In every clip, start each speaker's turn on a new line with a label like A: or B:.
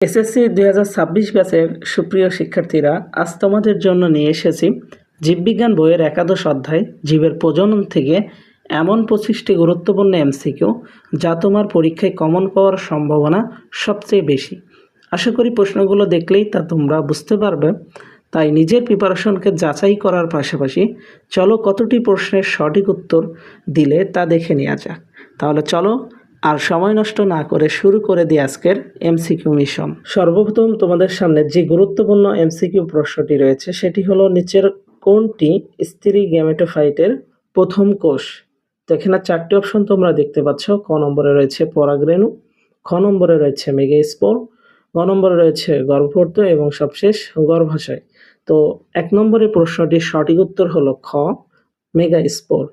A: SSC দুই হাজার ছাব্বিশ ব্যাচের সুপ্রিয় শিক্ষার্থীরা, আজ তোমাদের জন্য নিয়ে এসেছি জীববিজ্ঞান বইয়ের একাদশ অধ্যায়, জীবের প্রজনন থেকে এমন পঁচিশটি গুরুত্বপূর্ণ এমসিকিউ যা তোমার পরীক্ষায় কমন পাওয়ার সম্ভাবনা সবচেয়ে বেশি। আশা করি প্রশ্নগুলো দেখলেই তা তোমরা বুঝতে পারবে। তাই নিজের প্রিপারেশনকে যাচাই করার পাশাপাশি চলো কতটি প্রশ্নের সঠিক উত্তর দিলে তা দেখে নেওয়া যাক। তাহলে চলো আর সময় নষ্ট না করে শুরু করে দিই আজকের এমসিকিউ মিশন সর্বপ্রথম তোমাদের সামনে যে গুরুত্বপূর্ণ এমসিকিউ প্রশ্নটি রয়েছে, সেটি হলো নিচের কোনটি স্ত্রী গ্যামেটোফাইটের প্রথম কোষ? তো এখানে চারটি অপশন তোমরা দেখতে পাচ্ছ। ক নম্বরে রয়েছে পরাগরেণু, খ নম্বরে রয়েছে মেগাস্পোর, গ নম্বরে রয়েছে গর্ভপর্ত এবং সবশেষ গর্ভাশয়। তো এক নম্বরের প্রশ্নটির সঠিক উত্তর হলো খ, মেগাস্পোর।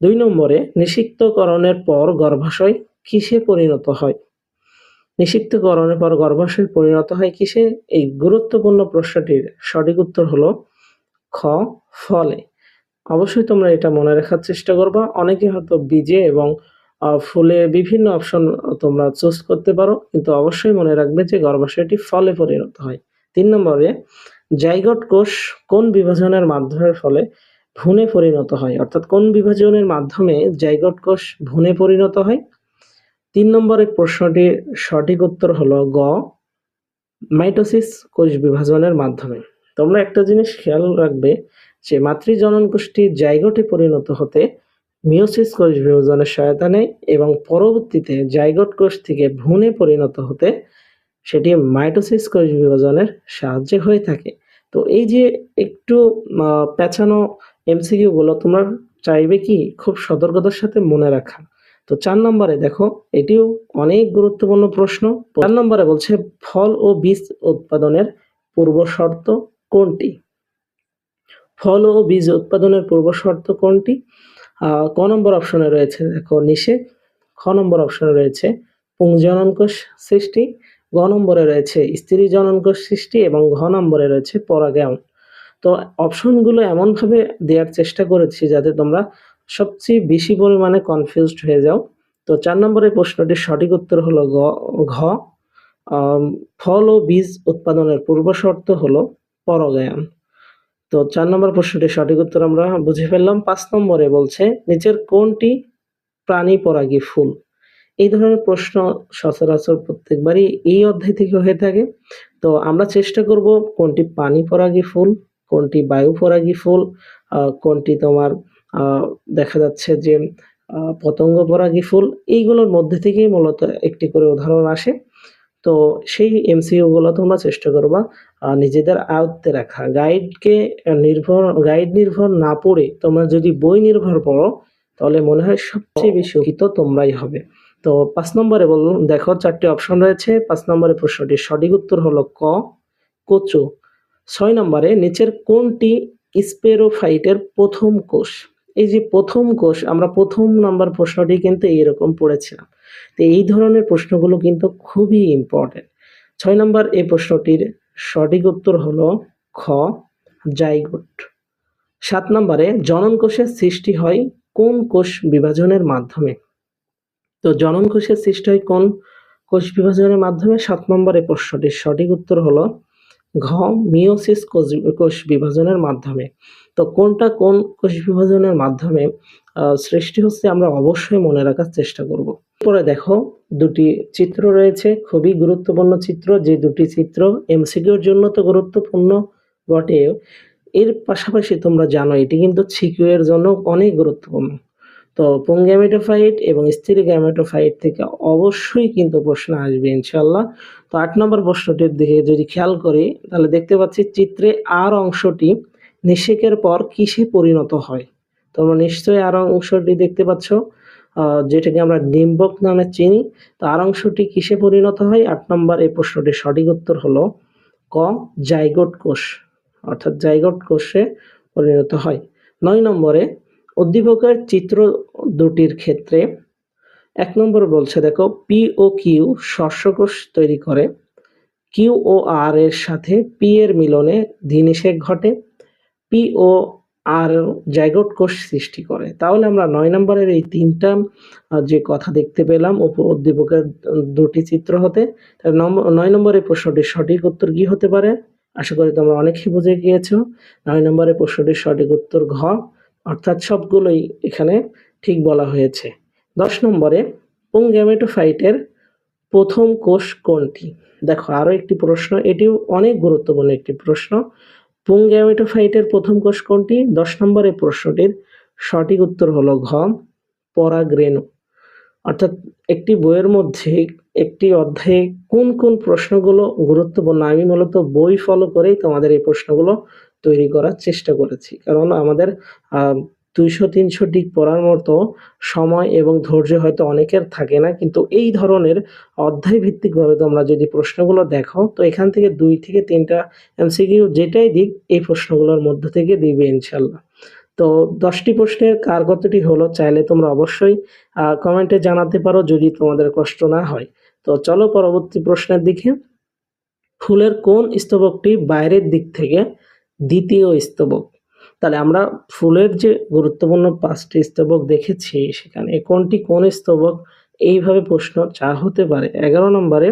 A: দুই নম্বরে, নিষিক্তকরণের পর গর্ভাশয় কিসে পরিণত হয়? নিষিক্তকরণের পর গর্ভাশয় পরিণত হয় কিসে? এই গুরুত্বপূর্ণ প্রশ্নটির সঠিক উত্তর হলো খ, ফলে। অবশ্যই তোমরা এটা মনে রাখার চেষ্টা করবা। অনেকে হয়তো বীজে এবং ফুলে বিভিন্ন অপশন তোমরা চুজ করতে পারো, কিন্তু অবশ্যই মনে রাখবে যে গর্ভাশয়টি ফলে পরিণত হয়। তিন নম্বরে, জাইগট কোষ কোন বিভাজনের মাধ্যমের ফলে ভ্রূণে পরিণত হয়। অর্থাৎ কোন বিভাজনের মাধ্যমে জাইগোট কোষ ভ্রূণে পরিণত হয়? তিন নম্বরের প্রশ্নটির সঠিক উত্তর হলো গ, মাইটোসিস কোষ বিভাজনের মাধ্যমে। তোমরা একটা জিনিস খেয়াল রাখবে যে মাতৃজনন কোষটি জাইগোটে পরিণত হতে মিওসিস কোষ বিভাজনের সহায়তা নেয় এবং পরবর্তীতে জাইগোট কোষ থেকে ভ্রূণে পরিণত হতে সেটি মাইটোসিস কোষ বিভাজনের সাহায্যে হয়ে থাকে। তো এই যে একটু পেঁচানো এমসিকিউ গুলো তোমরা চাইবে কি খুব সতর্কতার সাথে মনে রাখা। তো চার নম্বরে দেখো, এটিও অনেক গুরুত্বপূর্ণ প্রশ্ন। চার নম্বরে বলছে, ফল ও বীজ উৎপাদনের পূর্ব শর্ত কোনটি? ফল ও বীজ উৎপাদনের পূর্ব শর্ত কোনটি? ক নম্বর অপশনে রয়েছে, দেখো নিষেধ খ নম্বর অপশনে রয়েছে পুংজননকোষ সৃষ্টি। গ নম্বরে রয়েছে, স্ত্রী জননকোষ সৃষ্টি এবং ঘ নম্বরে রয়েছে, পরাগায়ন। তো অপশনগুলো এমনভাবে দেওয়ার চেষ্টা করেছি যাতে তোমরা সবচেয়ে বেশি পরিমাণে কনফিউজড হয়ে যাও। তো চার নম্বরের প্রশ্নটির সঠিক উত্তর হলো গ, ঘ। ফল ও বীজ উৎপাদনের পূর্ব শর্ত হলো পরাগায়ন। তো চার নম্বর প্রশ্নটির সঠিক উত্তর আমরা বুঝে ফেললাম। পাঁচ নম্বরে বলছে, নিচের কোনটি প্রাণী পরাগী ফুল? এই ধরনের প্রশ্ন সচরাচর প্রত্যেকবারই এই অধ্যায় থেকে হয়ে থাকে। তো আমরা চেষ্টা করব কোনটি পানি পরাগী ফুল কোনটি বায়ু পরাগী ফুল কোনটি তোমার দেখা যাচ্ছে যে পতঙ্গ পরাগী ফুল, এইগুলোর মধ্যে থেকেই মূলত একটি করে উদাহরণ আসে। তো সেই এমসিইউ গুলো তোমরা চেষ্টা করবা নিজেদের আয়ত্তে রাখা। গাইডকে নির্ভর, গাইড নির্ভর না পড়ে তোমরা যদি বই নির্ভর পড়ো, তাহলে মনে হয় সবচেয়ে বেশি উপকৃত তোমরাই হবে। তো পাঁচ নম্বরে বলুন, দেখো চারটি অপশন রয়েছে। পাঁচ নম্বরের প্রশ্নটির সঠিক উত্তর হলো ক, কচু। ছয় নম্বরে, নিচের কোনটি স্পেরোফাইটের প্রথম কোষ? এই যে প্রথম কোষ, আমরা প্রথম নাম্বার প্রশ্নটি কিন্তু এইরকম পড়েছিলাম। তো এই ধরনের প্রশ্নগুলো কিন্তু খুবই ইম্পর্টেন্ট ছয় নম্বর এই প্রশ্নটির সঠিক উত্তর হলো খ, জাইগুট। সাত নম্বরে, জনন কোষের সৃষ্টি হয় কোন কোষ বিভাজনের মাধ্যমে? তো জনন কোষের সৃষ্টি হয় কোন কোষ বিভাজনের মাধ্যমে? সাত নম্বরে প্রশ্নটির সঠিক উত্তর হলো ঘ মিওসিস কোষ বিভাজনের মাধ্যমে। তো কোনটা কোন কোষ বিভাজনের মাধ্যমে সৃষ্টি হচ্ছে আমরা অবশ্যই মনে রাখার চেষ্টা করব। পরে দেখো, দুটি চিত্র রয়েছে, খুবই গুরুত্বপূর্ণ চিত্র, যে দুটি চিত্র এমসিকিউর জন্য তো গুরুত্বপূর্ণ বটে এর পাশাপাশি তোমরা জানো, এটি কিন্তু সিকিউ এর জন্য অনেক গুরুত্বপূর্ণ। তো পুংগ্যামেটোফাইট এবং স্ত্রী গ্যামেটোফাইট থেকে অবশ্যই কিন্তু প্রশ্ন আসবে ইনশাল্লাহ তো আট নম্বর প্রশ্নটির দিকে যদি খেয়াল করি, তাহলে দেখতে পাচ্ছি চিত্রে আর অংশটি নিষেকের পর কিসে পরিণত হয়? তোমরা নিশ্চয়ই আর অংশটি দেখতে পাচ্ছ যেটাকে আমরা ডিম্বক নামে চিনি। তো আর অংশটি কিসে পরিণত হয়? আট নম্বর এই প্রশ্নটির সঠিক উত্তর হলো ক, জাইগোট কোষ, অর্থাৎ জাইগোট কোষে পরিণত হয়। নয় নম্বরে উদ্দীপকের চিত্র দুটির ক্ষেত্রে এক নম্বর বলছে, দেখো পি ও কিউ শস্যকোষ তৈরি করে। কিউ ও আর এর সাথে পি এর মিলনে ধীনিষেক ঘটে। পি ও আর জাইগোট কোষ সৃষ্টি করে। তাহলে আমরা নয় নম্বরের এই তিনটা যে কথা দেখতে পেলাম, উপ- দুটি চিত্র হতে নয় নম্বরের প্রশ্নটির সঠিক উত্তর কি হতে পারে? আশা করি তোমরা অনেকেই বুঝে গিয়েছো। নয় নম্বরের প্রশ্নটির সঠিক উত্তর ঘ। অর্থাৎ সবগুলোই এখানে ঠিক বলা হয়েছে। দশ নম্বরে পুং পুংগ্যামেটোফাইটের প্রথম কোষ কোনটি? দেখো, আরও একটি প্রশ্ন, এটিও অনেক গুরুত্বপূর্ণ একটি প্রশ্ন। পুং পুংগ্যামেটোফাইটের প্রথম কোষ কোনটি? দশ নম্বরের প্রশ্নটির সঠিক উত্তর হলো ঘ, পরাগরেণু। অর্থাৎ একটি বইয়ের মধ্যে একটি অধ্যায়ে কোন কোন প্রশ্নগুলো গুরুত্বপূর্ণ, আমি মূলত বই ফলো করেই তোমাদের এই প্রশ্নগুলো তৈরি করার চেষ্টা করেছি। কারণ আমাদের দুইশো, তিনশো দিক পড়ার মতো সময় এবং ধৈর্য হয়তো অনেকের থাকে না, কিন্তু এই ধরনের অধ্যায় ভিত্তিকভাবে তোমরা যদি প্রশ্নগুলো দেখো, তো এখান থেকে দুই থেকে তিনটা এমসিকিউ যেটাই দিক, এই প্রশ্নগুলোর মধ্যে থেকে দিবে ইনশাল্লাহ। তো দশটি প্রশ্নের কার কতটি হলো চাইলে তোমরা অবশ্যই কমেন্টে জানাতে পারো যদি তোমাদের কষ্ট না হয়। তো চলো পরবর্তী প্রশ্নের দিকে। ফুলের কোন স্তবকটি বাইরের দিক থেকে দ্বিতীয় স্তবক। তাহলে আমরা ফুলের যে গুরুত্বপূর্ণ পাঁচটি স্তবক দেখেছি সেখানে কোনটি, কোন স্তবক, এইভাবে প্রশ্ন চা হতে পারে। এগারো নম্বরে,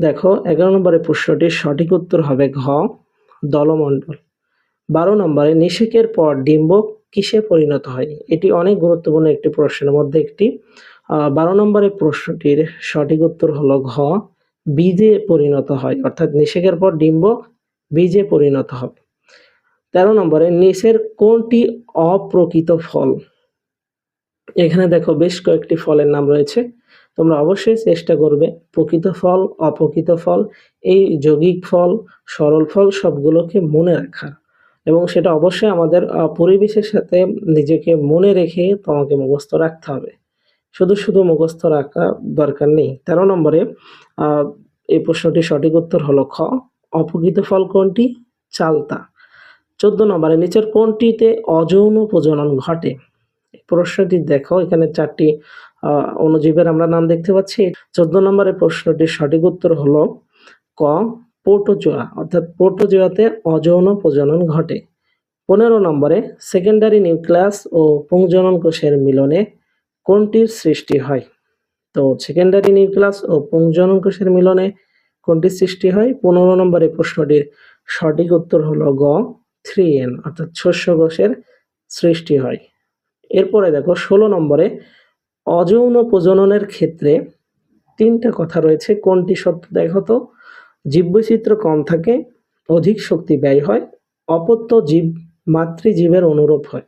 A: দেখো, এগারো নম্বরে প্রশ্নটির সঠিক উত্তর হবে ঘ, দলমণ্ডল। বারো নম্বরে, নিষেকের পর ডিম্ব কিসে পরিণত হয় এটি অনেক গুরুত্বপূর্ণ একটি প্রশ্নের মধ্যে একটি। বারো নম্বরের প্রশ্নটির সঠিক উত্তর হলো ঘ, বীজে পরিণত হয়। অর্থাৎ নিষেকের পর ডিম্বক বীজে পরিণত হবে। তেরো নম্বরে, নিচের কোনটি অপ্রকৃত ফল? এখানে দেখো বেশ কয়েকটি ফলের নাম রয়েছে। তোমরা অবশ্যই চেষ্টা করবে, প্রকৃত ফল, অপ্রকৃত ফল, এই যৌগিক ফল, সরল ফল সবগুলোকে মনে রাখার এবং সেটা অবশ্যই আমাদের পরিবেশের সাথে নিজেকে মনে রেখে তোমাকে মুখস্থ রাখতে হবে। শুধু শুধু মুখস্থ রাখা দরকার নেই। তেরো নম্বরে এই প্রশ্নটির সঠিক উত্তর হলো খ। অপ্রকৃত ফল কোনটি? চালতা। চোদ্দ নম্বরে নিচের কোনটিতে অযৌন প্রজনন ঘটে? প্রশ্নটি দেখো এখানে চারটি আহ, অণুজীবের আমরা নাম দেখতে পাচ্ছি। চোদ্দ নম্বরের প্রশ্নটির সঠিক উত্তর হলো ক পোর্টোজোয়া অর্থাৎ পোর্টোজোয়াতে অযৌন প্রজনন ঘটে। পনেরো নম্বরে সেকেন্ডারি নিউক্লিয়াস ও পুংজনন কোষের মিলনে কোনটির সৃষ্টি হয়? তো সেকেন্ডারি নিউক্লিয়াস ও পুংজনন কোষের মিলনে কোনটির সৃষ্টি হয়? পনেরো নম্বরে প্রশ্নটির সঠিক উত্তর হলো গ। থ্রি এন অর্থাৎ শস্য কোষের সৃষ্টি হয়। এরপরে দেখো, ষোলো নম্বরে অযৌন প্রজননের ক্ষেত্রে তিনটা কথা রয়েছে। কোনটি সত্য দেখো তো? জীববৈচিত্র্য কম থাকে, অধিক শক্তি ব্যয় হয়, অপত্য জীব, মাতৃজীবের অনুরূপ হয়।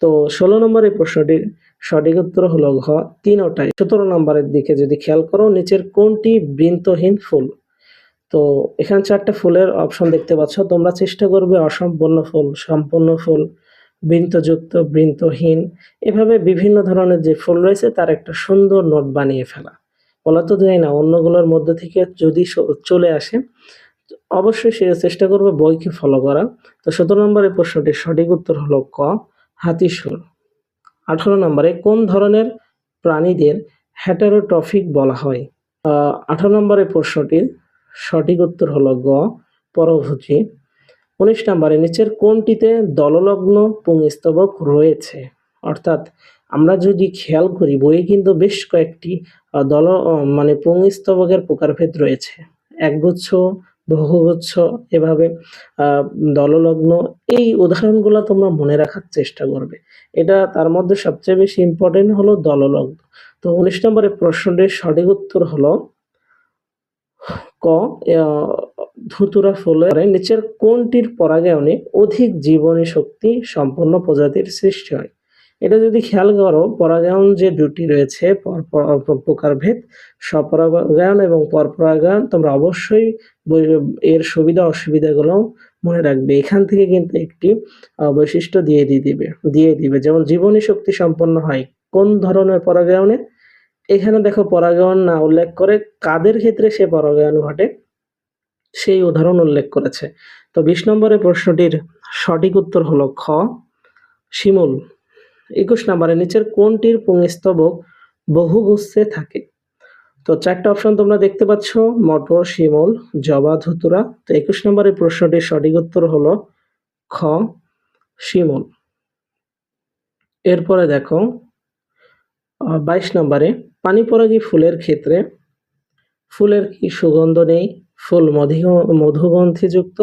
A: তো ষোলো নম্বরের প্রশ্নটির সঠিক উত্তর হলো ঘ। তিনোটাই সতেরো নম্বরের দিকে যদি খেয়াল করো, নিচের কোনটি বৃন্তহীন ফুল? তো এখানে চারটা ফুলের অপশন দেখতে পাচ্ছ। তোমরা চেষ্টা করবে অসম্পূর্ণ ফুল, সম্পূর্ণ ফুল বৃন্তযুক্ত বৃন্তহীন এভাবে বিভিন্ন ধরনের যে ফুল রয়েছে তার একটা সুন্দর নোট বানিয়ে ফেলা। বলা তো যায় না, অন্যগুলোর মধ্যে থেকে যদি চলে আসে, অবশ্যই সে চেষ্টা করবে বইকে ফলো করা। তো সতেরো নম্বরের প্রশ্নটির সঠিক উত্তর হলো ক হাতিসুর আঠারো নম্বরে কোন ধরনের প্রাণীদের হ্যাটারোট্রফিক বলা হয়? আঠারো নম্বরের প্রশ্নটির সঠিক উত্তর হলো গ, পরভুজি। উনিশ নম্বরে, নিচের কোনটিতে দললগ্ন পুংস্তবক রয়েছে? অর্থাৎ আমরা যদি খেয়াল করি, বইয়ে কিন্তু বেশ কয়েকটি দল মানে পুংস্তবকের প্রকারভেদ রয়েছে। একগুচ্ছ, বহুগুচ্ছ, এভাবে দললগ্ন, এই উদাহরণগুলো তোমরা মনে রাখার চেষ্টা করবে। এটা তার মধ্যে সবচেয়ে বেশি ইম্পর্টেন্ট হলো দললগ্ন। তো উনিশ নম্বরের প্রশ্নটির সঠিক উত্তর হলো ধুতুরা ফুলের নিচের কোনটির পরাগায়নে অধিক জীবনী শক্তি সম্পন্ন প্রজাতির সৃষ্টি হয়? এটা যদি খেয়াল করো, পরাগায়ন যে দুটি রয়েছে, পর- পর- প্রকারভেদ স্বপরাগায়ন এবং পরপরাগায়ন, তোমরা অবশ্যই এর সুবিধা অসুবিধাগুলো মনে রাখবে। এখান থেকে কিন্তু একটি বৈশিষ্ট্য দিয়ে দিয়ে দিবে দিয়ে দিবে। যেমন জীবনী শক্তি সম্পন্ন হয় কোন ধরনের পরাগায়নে? এখানে দেখো পরাগায়ন না উল্লেখ করে কাদের ক্ষেত্রে সে পরাগায়ন ঘটে? সেই উদাহরণ উল্লেখ করেছে। তো বিশ নম্বরের প্রশ্নটির সঠিক উত্তর হলো খ। শিমুল, একুশ নম্বরে নিচের কোনটির পুংস্তবক বহুগুচ্ছে থাকে? তো চারটা অপশন তোমরা দেখতে পাচ্ছ, মটর, শিমুল, জবা, ধুতুরা। তো একুশ নম্বরের প্রশ্নটির সঠিক উত্তর হলো খ, শিমুল। এরপরে দেখো বাইশ নম্বরে পানিপরাগী ফুলের ক্ষেত্রে ফুলের কি সুগন্ধ নেই? ফুল মধি মধুগন্ধিযুক্ত,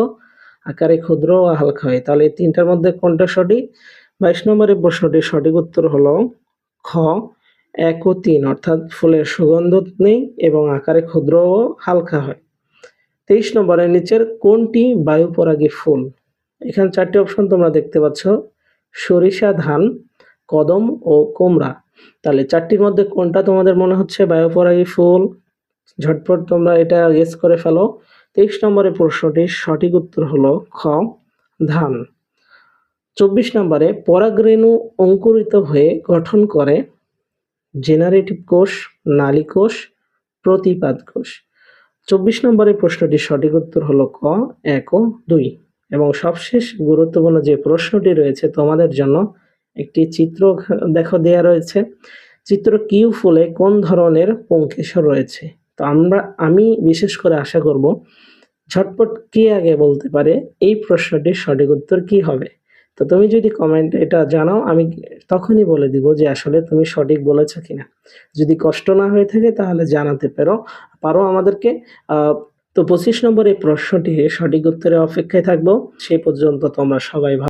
A: আকারে ক্ষুদ্র ও হালকা হয়। তাহলে এই তিনটার মধ্যে কোনটা সঠিক? বাইশ নম্বরের প্রশ্নটির সঠিক উত্তর হলো খ, এক ও তিন। অর্থাৎ ফুলের সুগন্ধ নেই এবং আকারে ক্ষুদ্র ও হালকা হয়। তেইশ নম্বরের নিচের কোনটি বায়ুপরাগী ফুল? এখানে চারটি অপশন তোমরা দেখতে পাচ্ছ। সরিষা, ধান কদম ও কুমড়া তাহলে চারটির মধ্যে কোনটা তোমাদের মনে হচ্ছে বায়ুপরাগী ফুল? ঝটপট তোমরা এটা গেস করে ফেলো। তেইশ নম্বরের প্রশ্নটির সঠিক উত্তর হলো খ, ধান। চব্বিশ নম্বরে পরাগরেণু অঙ্কুরিত হয়ে গঠন করে জেনারেটিভ কোষ, নালী কোষ, প্রতিপাদ কোষ। চব্বিশ নম্বরের প্রশ্নটির সঠিক উত্তর হলো ক, এক ও দুই। এবং সবশেষ গুরুত্বপূর্ণ যে প্রশ্নটি রয়েছে তোমাদের জন্য একটি চিত্র দেখো দেয়া রয়েছে। চিত্র কিউ ফুলে কোন ধরনের পঙ্কেশ্বর রয়েছে? তো আমরা, আমি বিশেষ করে আশা করব, ঝটপট কে আগে বলতে পারে, এই প্রশ্নটির সঠিক উত্তর কি হবে? তো তুমি যদি কমেন্টে এটা জানাও, আমি তখনই বলে দিব যে আসলে তুমি সঠিক বলেছ কিনা। যদি কষ্ট না হয়ে থাকে তাহলে জানাতে পারো। পারো আমাদেরকে তো পঁচিশ নম্বর এই প্রশ্নটির সঠিক উত্তরের অপেক্ষায় থাকব। সেই পর্যন্ত তোমরা সবাই